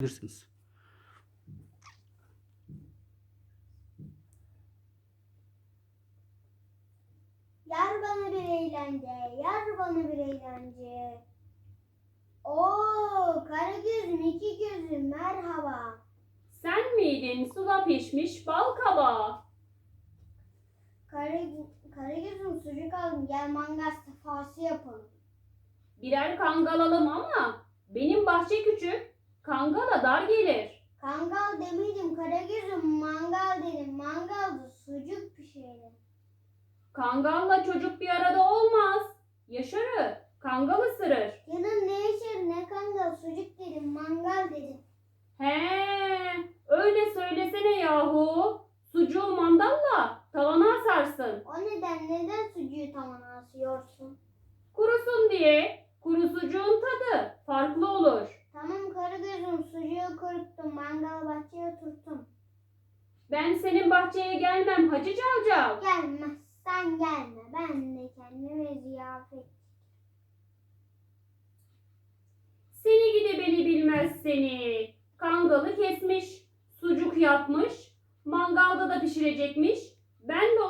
bilirsiniz. Yar bana bir eğlence, yar bana bir eğlence. Oo, kara gözüm, iki gözüm, merhaba. Sen miydin sula pişmiş bal kabağı? Kara, kara gözüm sucuk aldım, gel mangal sefası yapalım. Birer kangal alalım ama benim bahçe küçük, kangala dar gelir. Kangal demedim, kara gözüm, mangal dedim. Mangalda sucuk pişirelim. Kangalla çocuk bir arada olmaz. Yaşarı, kangal ısırır. Canım ne yaşar ne kangal, sucuk dedim, mangal dedim. He, öyle söylesene yahu. Sucuğu mandalla tavana asarsın. O neden neden sucuğu tavana asıyorsun? Kurusun diye. Kuru sucuğun tadı farklı olur. Gözüm, sucuğu kuruttum, mangal bahçeye oturttum. Ben senin bahçeye gelmem Hacı Cavcav. Gelmezsen gelme, ben de kendime ziyafet. Seni gidi beni bilmez seni. Kangalı kesmiş, sucuk yapmış, mangalda da pişirecekmiş. Ben de